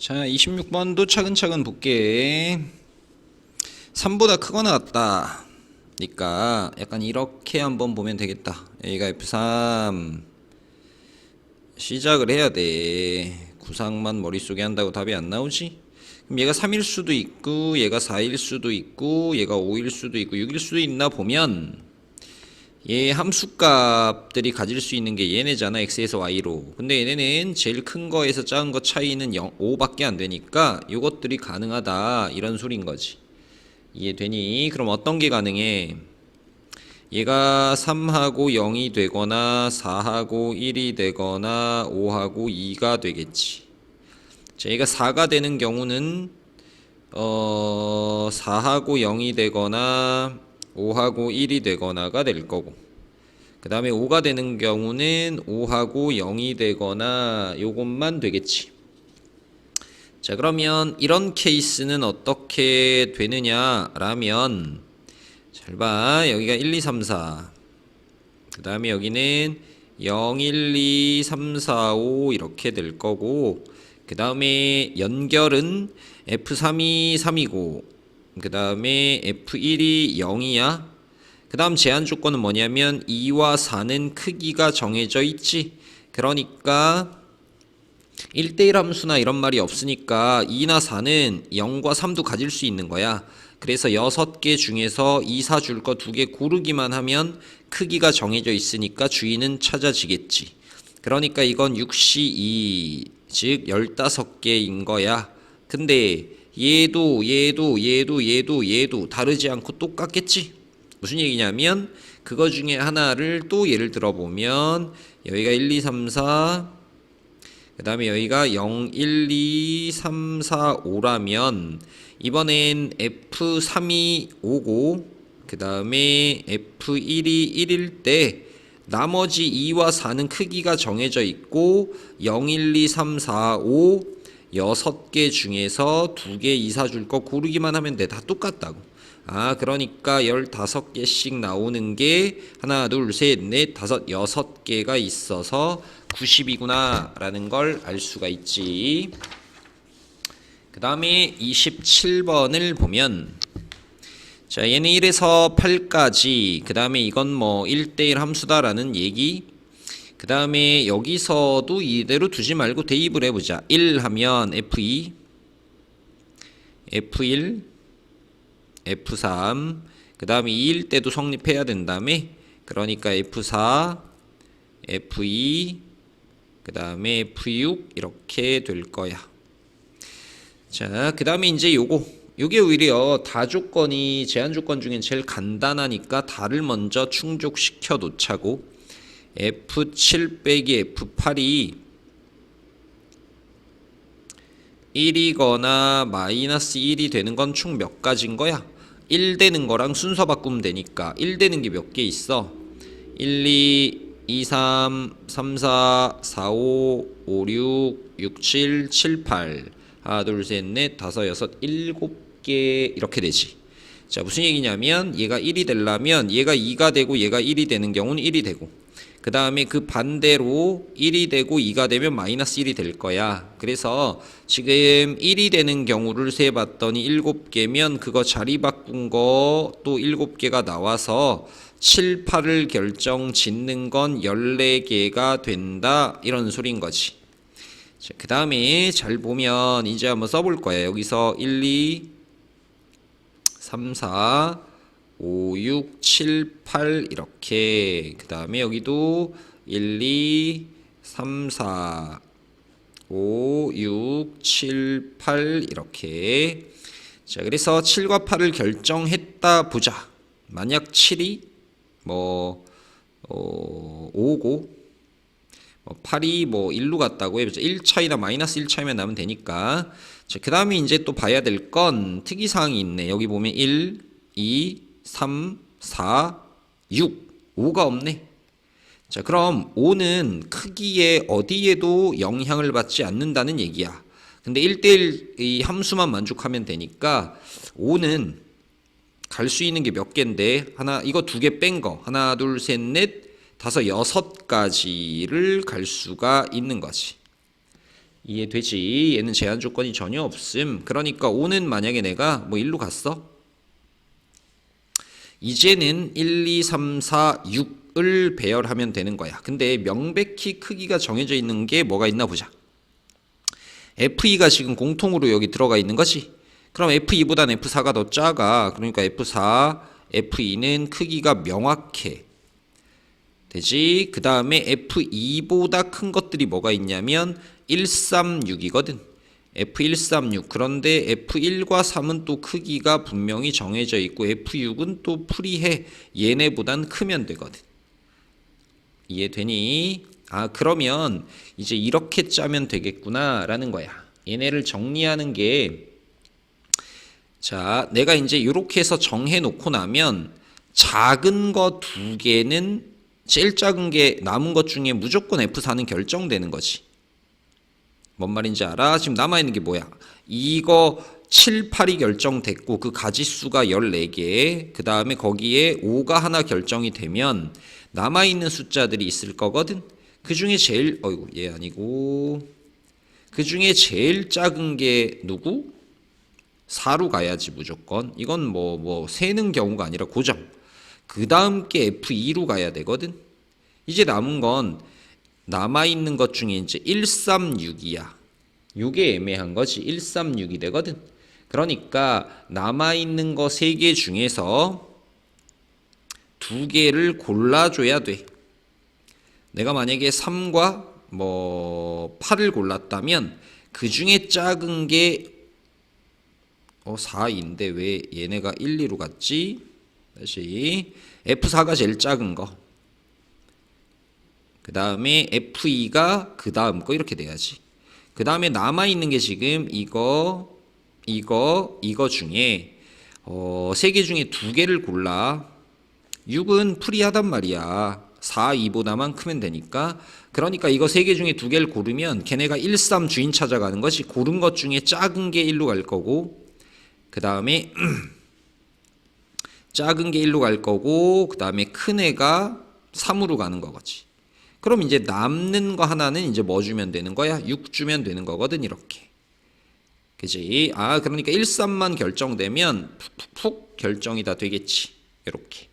자, 26번도 차근차근 볼게. 3보다 크거나 같다. 그러니까 약간 이렇게 한번 보면 되겠다. 여기가 F3 시작을 해야 돼. 구상만 머릿속에 한다고 답이 안 나오지? 그럼 얘가 3일 수도 있고 얘가 4일 수도 있고 얘가 5일 수도 있고 6일 수도 있나 보면 얘 함수값들이 가질 수 있는 게 얘네잖아 x에서 y로 근데 얘네는 제일 큰 거에서 작은 거 차이는 0, 5밖에 안 되니까 요것들이 가능하다 이런 소린 거지 이해되니? 그럼 어떤 게 가능해? 얘가 3하고 0이 되거나 4하고 1이 되거나 5하고 2가 되겠지 자 얘가 4가 되는 경우는 어 4하고 0이 되거나 5하고 1이 되거나가 될 거고. 그 다음에 5가 되는 경우는 5하고 0이 되거나 요것만 되겠지. 자 그러면 이런 케이스는 어떻게 되느냐 라면 잘 봐. 여기가 1, 2, 3, 4 그 다음에 여기는 0, 1, 2, 3, 4, 5 이렇게 될 거고. 그 다음에 연결은 F3이 3이고 그 다음에 F1이 0이야. 그 다음 제한 조건은 뭐냐면 2와 4는 크기가 정해져 있지. 그러니까 1대1 함수나 이런 말이 없으니까 2나 4는 0과 3도 가질 수 있는 거야. 그래서 6개 중에서 2, 4 줄거두개 고르기만 하면 크기가 정해져 있으니까 주인은 찾아지겠지. 그러니까 이건 6C2 즉 15개인 거야. 근데 얘도 얘도 얘도 얘도 얘도 다르지 않고 똑같겠지? 무슨 얘기냐면 그거 중에 하나를 또 예를 들어 보면 여기가 1, 2, 3, 4 그 다음에 여기가 0, 1, 2, 3, 4, 5라면 이번엔 F3이 5고 그 다음에 F1이 1일 때 나머지 2와 4는 크기가 정해져 있고 0, 1, 2, 3, 4, 5 6개 중에서 2개 이사 줄 거 고르기만 하면 돼. 다 똑같다고. 아, 그러니까 15개씩 나오는 게 하나, 둘, 셋, 넷, 다섯, 여섯 개가 있어서 90이구나 라는 걸 알 수가 있지. 그 다음에 27번을 보면 자, 얘는 1에서 8까지 그 다음에 이건 뭐 1대1 함수다라는 얘기 그 다음에 여기서도 이대로 두지 말고 대입을 해보자 1 하면 F2 F1 F3 그 다음에 2일 때도 성립해야 된다음에 그러니까 F4 F2 그 다음에 F6 이렇게 될 거야 자, 그 다음에 이제 요거. 요게 오히려 다 조건이 제한 조건 중엔 제일 간단하니까 다를 먼저 충족시켜 놓자고. F7 빼기 F8이 1이거나 마이너스 1이 되는 건 총 몇 가지인 거야? 1 되는 거랑 순서 바꾸면 되니까 1 되는 게 몇 개 있어? 1, 2, 2, 3, 3, 4, 4, 5, 5, 6, 6, 7, 7, 8 하나 둘 셋 넷 다섯 여섯 일곱 개 이렇게 되지 자 무슨 얘기냐면 얘가 1이 되려면 얘가 2가 되고 얘가 1이 되는 경우는 1이 되고 그 다음에 그 반대로 1이 되고 2가 되면 마이너스 1이 될 거야. 그래서 지금 1이 되는 경우를 세봤더니 7개면 그거 자리 바꾼 거 또 7개가 나와서 7, 8을 결정 짓는 건 14개가 된다. 이런 소린 거지. 자, 그 다음에 잘 보면 이제 한번 써볼 거예요. 여기서 1, 2, 3, 4, 5, 6, 7, 8 이렇게 그 다음에 여기도 1, 2, 3, 4, 5, 6, 7, 8 이렇게 자 그래서 7과 8을 결정했다 보자. 만약 7이 뭐 어, 5고 뭐 8이 뭐 1로 갔다고 해보자. 1 차이나 마이너스 1 차이면 나면 되니까. 자, 그 다음에 이제 또 봐야 될 건 특이사항이 있네. 여기 보면 1, 2, 3, 4, 6. 5가 없네. 자, 그럼 5는 크기에 어디에도 영향을 받지 않는다는 얘기야. 근데 1대1 이 함수만 만족하면 되니까 5는 갈 수 있는 게 몇 개인데 하나 이거 두 개 뺀 거. 하나, 둘, 셋, 넷, 다섯 여섯 가지를 갈 수가 있는 거지. 이해되지? 얘는 제한 조건이 전혀 없음. 그러니까 5는 만약에 내가 뭐 1로 갔어? 이제는 1, 2, 3, 4, 6을 배열하면 되는 거야. 근데 명백히 크기가 정해져 있는 게 뭐가 있나 보자. F2가 지금 공통으로 여기 들어가 있는 거지. 그럼 F2보다는 F4가 더 작아. 그러니까 F4, F2는 크기가 명확해. 되지? 그 다음에 F2보다 큰 것들이 뭐가 있냐면 136이거든. F136. 그런데 F1과 3은 또 크기가 분명히 정해져 있고 F6은 또 프리해. 얘네보단 크면 되거든. 이해되니? 아, 그러면 이제 이렇게 짜면 되겠구나 라는 거야. 얘네를 정리하는 게 자, 내가 이제 이렇게 해서 정해 놓고 나면 작은 거 두 개는 제일 작은 게 남은 것 중에 무조건 F4는 결정되는 거지. 뭔 말인지 알아? 지금 남아있는 게 뭐야? 이거 7, 8이 결정됐고 그 가지수가 14개 그 다음에 거기에 5가 하나 결정이 되면 남아있는 숫자들이 있을 거거든 그 중에 제일 어이구 얘 아니고 그 중에 제일 작은 게 누구? 4로 가야지 무조건 이건 뭐뭐 세는 경우가 아니라 고정 그 다음 게 F2로 가야 되거든 이제 남은 건 남아 있는 것 중에 이제 136이야. 요게 애매한 거지. 136이 되거든. 그러니까 남아 있는 거세개 중에서 두 개를 골라 줘야 돼. 내가 만약에 3과 뭐 8을 골랐다면 그 중에 작은 게 어, 4인데 왜 얘네가 1, 2로 갔지? 다시 F4가 제일 작은 거. 그 다음에 F2가 그 다음 거 이렇게 돼야지. 그 다음에 남아있는 게 지금 이거, 이거, 이거 중에 어, 세 개 중에 두 개를 골라. 6은 프리하단 말이야. 4, 2보다만 크면 되니까. 그러니까 이거 세 개 중에 두 개를 고르면 걔네가 1, 3 주인 찾아가는 것이 고른 것 중에 작은 게 1로 갈 거고 그 다음에 작은 게 1로 갈 거고 그 다음에 큰 애가 3으로 가는 거지. 그럼 이제 남는 거 하나는 이제 뭐 주면 되는 거야? 6 주면 되는 거거든 이렇게. 그지? 아 그러니까 1, 3만 결정되면 푹푹 결정이 다 되겠지. 이렇게.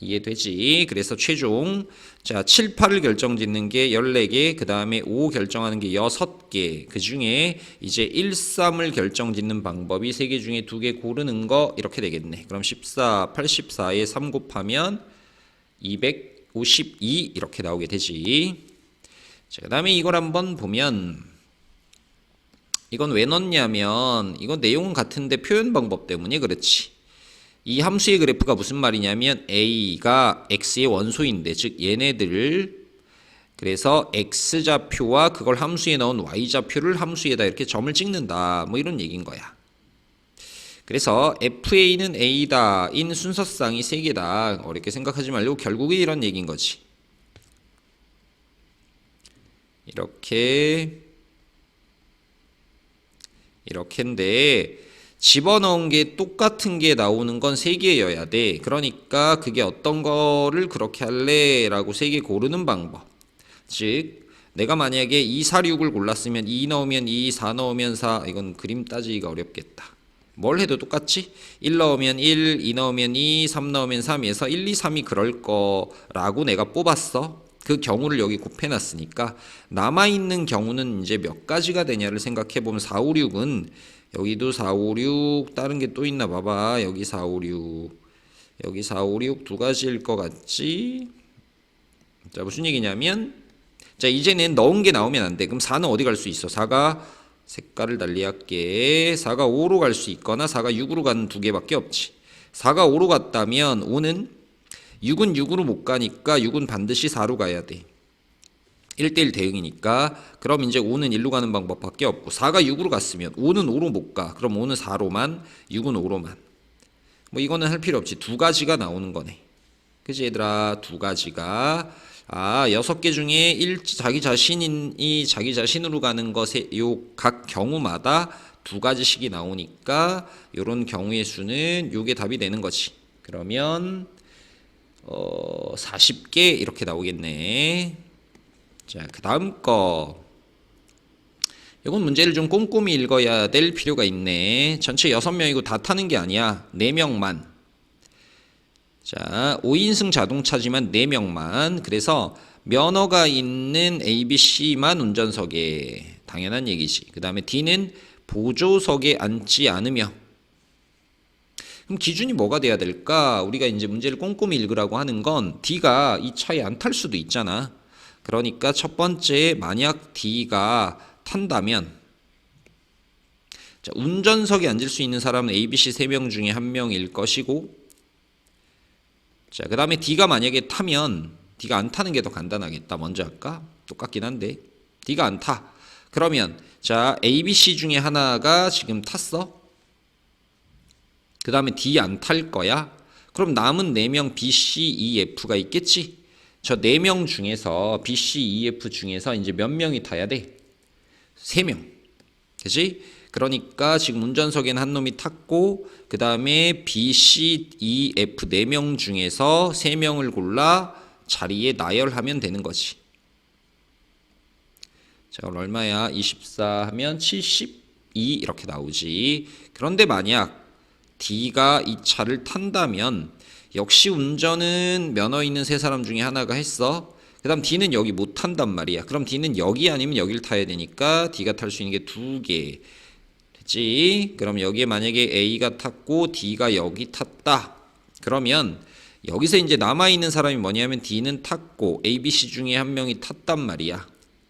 이해되지? 그래서 최종 자 7, 8을 결정 짓는 게 14개 그 다음에 5 결정하는 게 6개 그 중에 이제 1, 3을 결정 짓는 방법이 3개 중에 2개 고르는 거 이렇게 되겠네 그럼 14, 84에 3 곱하면 252 이렇게 나오게 되지. 자, 그 다음에 이걸 한번 보면 이건 왜 넣냐면 이건 내용은 같은데 표현 방법 때문에 그렇지. 이 함수의 그래프가 무슨 말이냐면 a가 x의 원소인데 즉 얘네들 그래서 x 좌표와 그걸 함수에 넣은 y 좌표를 함수에다 이렇게 점을 찍는다. 뭐 이런 얘기인 거야. 그래서 fa는 a다 인 순서상이 세 개다 어렵게 생각하지 말고 결국에 이런 얘기인 거지. 이렇게 이렇게인데 집어넣은 게 똑같은 게 나오는 건세 개여야 돼. 그러니까 그게 어떤 거를 그렇게 할래? 라고 세개 고르는 방법. 즉, 내가 만약에 2, 4, 6을 골랐으면 2 넣으면 2, 4 넣으면 4. 이건 그림 따지기가 어렵겠다. 뭘 해도 똑같지? 1 넣으면 1, 2 넣으면 2, 3 넣으면 3에서 1, 2, 3이 그럴 거라고 내가 뽑았어. 그 경우를 여기 곱해놨으니까 남아있는 경우는 이제 몇 가지가 되냐를 생각해보면 4, 5, 6은 여기도 4, 5, 6 다른 게 또 있나 봐봐. 여기 4, 5, 6 여기 4, 5, 6 두 가지일 것 같지? 자 무슨 얘기냐면 자 이제 는 넣은 게 나오면 안 돼. 그럼 4는 어디 갈 수 있어? 4가 색깔을 달리 할게 4가 5로 갈 수 있거나 4가 6으로 가는 두 개밖에 없지 4가 5로 갔다면 5는 6은 6으로 못 가니까 6은 반드시 4로 가야 돼 1대1 대응이니까 그럼 이제 5는 1로 가는 방법밖에 없고 4가 6으로 갔으면 5는 5로 못 가. 그럼 5는 4로만 6은 5로만. 뭐 이거는 할 필요 없지. 두 가지가 나오는 거네. 그지 얘들아 두 가지가 아 여섯 개 중에 일 자기 자신이 자기 자신으로 가는 것에 요 각 경우마다 두 가지씩이 나오니까 요런 경우의 수는 요게 답이 되는 거지. 그러면 어 40개 이렇게 나오겠네. 자, 그 다음 거. 이건 문제를 좀 꼼꼼히 읽어야 될 필요가 있네. 전체 6명이고 다 타는 게 아니야. 4명만. 자, 5인승 자동차지만 4명만. 그래서 면허가 있는 A, B, C만 운전석에 당연한 얘기지. 그 다음에 D는 보조석에 앉지 않으며. 그럼 기준이 뭐가 돼야 될까? 우리가 이제 문제를 꼼꼼히 읽으라고 하는 건 D가 이 차에 안 탈 수도 있잖아. 그러니까 첫 번째 만약 D가 탄다면 자, 운전석에 앉을 수 있는 사람은 A, B, C 세명 중에 한 명일 것이고 자, 그 다음에 D가 만약에 타면 D가 안 타는 게 더 간단하겠다. 먼저 할까? 똑같긴 한데 D가 안 타. 그러면 자, A, B, C 중에 하나가 지금 탔어. 그 다음에 D 안 탈 거야. 그럼 남은 4명 B, C, E, F가 있겠지? 저 4명 중에서 B, C, E, F 중에서 이제 몇 명이 타야 돼? 3명. 그지? 그러니까 지금 운전석에는 한 놈이 탔고 그 다음에 B, C, E, F 4명 중에서 3명을 골라 자리에 나열하면 되는 거지. 자, 그럼 얼마야? 24 하면 72 이렇게 나오지. 그런데 만약 D가 이 차를 탄다면 역시 운전은 면허 있는 세 사람 중에 하나가 했어. 그 다음 D는 여기 못 탄단 말이야. 그럼 D는 여기 아니면 여기를 타야 되니까 D가 탈 수 있는 게 두 개. 됐지? 그럼 여기에 만약에 A가 탔고 D가 여기 탔다. 그러면 여기서 이제 남아 있는 사람이 뭐냐면 D는 탔고 A, B, C 중에 한 명이 탔단 말이야.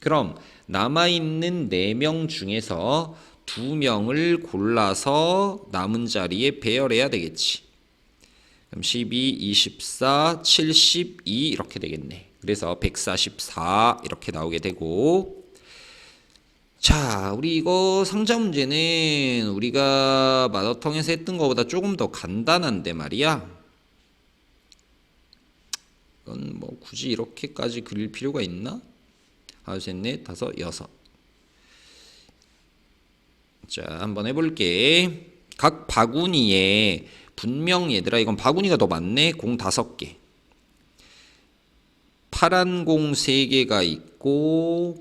그럼 남아 있는 네 명 중에서 두 명을 골라서 남은 자리에 배열해야 되겠지. 그럼 12, 24, 72 이렇게 되겠네. 그래서 144 이렇게 나오게 되고 자, 우리 이거 상자 문제는 우리가 마더텅에서 했던 것보다 조금 더 간단한데 말이야. 이건 뭐 굳이 이렇게까지 그릴 필요가 있나? 하나, 셋, 넷, 다섯, 여섯. 자, 한번 해볼게. 각 바구니에 분명 얘들아 이건 바구니가 더 많네. 공 다섯 개. 파란 공 세 개가 있고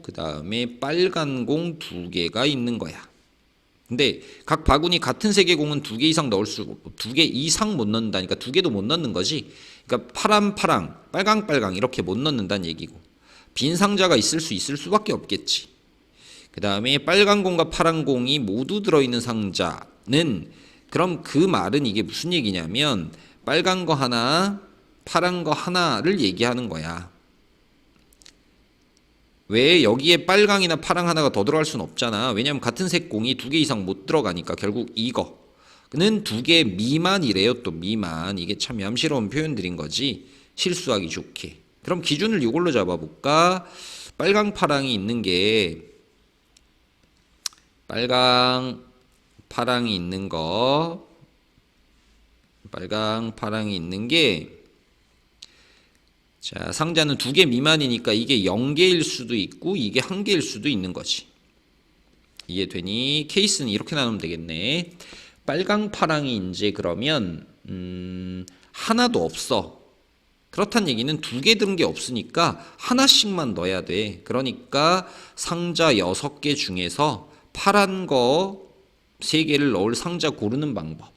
그 다음에 빨간 공 두 개가 있는 거야. 근데 각 바구니 같은 색의 공은 두 개 이상 넣을 수, 두 개 이상 못 넣는다니까 두 개도 못 넣는 거지. 그러니까 파란 파랑, 빨강 빨강 이렇게 못 넣는다는 얘기고. 빈 상자가 있을 수 있을 수밖에 없겠지. 그 다음에 빨간 공과 파란 공이 모두 들어있는 상자는 그럼 그 말은 이게 무슨 얘기냐면 빨간 거 하나, 파란 거 하나를 얘기하는 거야. 왜 여기에 빨강이나 파랑 하나가 더 들어갈 수는 없잖아. 왜냐하면 같은 색 공이 두 개 이상 못 들어가니까 결국 이거는 두 개 미만이래요. 또 미만 이게 참 얌시러운 표현들인 거지. 실수하기 좋게. 그럼 기준을 이걸로 잡아볼까? 빨강 파랑이 있는 게 빨강 파랑이 있는 거 빨강 파랑이 있는 게 자, 상자는 두 개 미만이니까 이게 0개일 수도 있고 이게 한 개일 수도 있는 거지. 이해되니? 케이스는 이렇게 나누면 되겠네. 빨강 파랑이 이제 그러면 음, 하나도 없어. 그렇단 얘기는 두 개 들은 게 없으니까 하나씩만 넣어야 돼. 그러니까 상자 여섯 개 중에서 파란 거세 개를 넣을 상자 고르는 방법.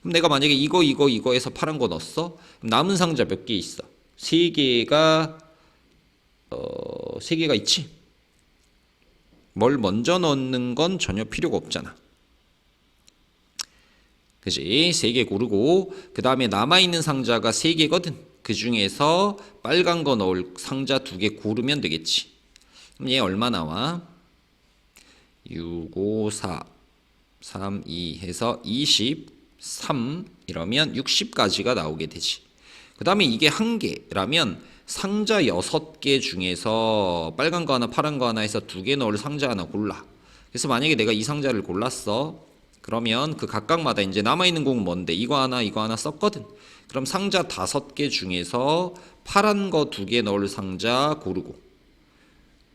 그럼 내가 만약에 이거 이거 이거에서 파란 거 넣었어? 남은 상자 몇 개 있어? 세 개가 어, 세 개가 있지. 뭘 먼저 넣는 건 전혀 필요가 없잖아. 그지? 세 개 고르고 그 다음에 남아 있는 상자가 세 개거든. 그 중에서 빨간 거 넣을 상자 두 개 고르면 되겠지. 그럼 얘 얼마 나와? 6, 5, 4, 3, 2 해서 23 이러면 60까지가 나오게 되지. 그 다음에 이게 한 개라면 상자 여섯 개 중에서 빨간 거 하나 파란 거 하나 해서 두 개 넣을 상자 하나 골라. 그래서 만약에 내가 이 상자를 골랐어. 그러면 그 각각마다 이제 남아있는 공은 뭔데? 이거 하나 이거 하나 썼거든. 그럼 상자 다섯 개 중에서 파란 거 두 개 넣을 상자 고르고.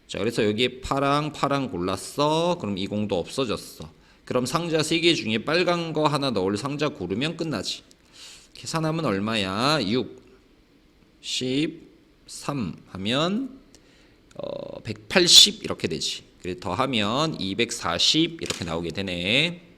자, 그래서 여기에 파랑 파랑 골랐어. 그럼 이 공도 없어졌어. 그럼 상자 세 개 중에 빨간 거 하나 넣을 상자 고르면 끝나지. 계산하면 얼마야? 6, 10, 3 하면 어, 180 이렇게 되지. 그래서 더하면 240 이렇게 나오게 되네.